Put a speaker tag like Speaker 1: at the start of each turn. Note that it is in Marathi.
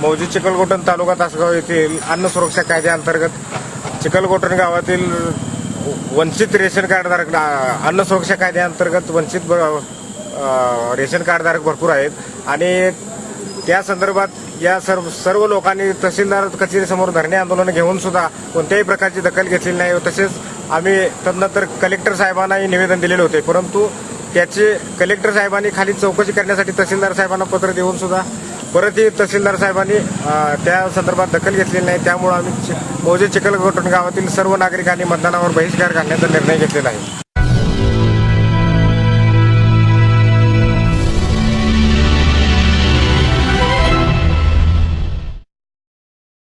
Speaker 1: मौजी चिखलकोटण तालुका तासगाव येथील अन्न सुरक्षा कायद्याअंतर्गत चिखलकोटण गावातील वंचित रेशन कार्डधारक अन्न सुरक्षा कायद्याअंतर्गत वंचित रेशन कार्डधारक भरपूर आहेत. आणि या संदर्भात या सर्व सर्व लोकांनी तहसीलदार कचेरीसमोर धरणे आंदोलन घेऊन सुद्धा कोणत्याही प्रकारची दखल घेतलेली नाही. तसेच आम्ही तदनंतर कलेक्टर साहेबांनाही निवेदन दिलेले होते. परंतु त्याचे कलेक्टर साहेबांनी खाली चौकशी करण्यासाठी तहसीलदार साहेबांना पत्र देऊन सुद्धा परतही तहसीलदार साहेबांनी त्या संदर्भात दखल घेतलेली नाही. त्यामुळे आम्ही मौजे चिखलगोटण गावातील सर्व नागरिकांनी मतदानावर बहिष्कार घालण्याचा निर्णय घेतलेला आहे.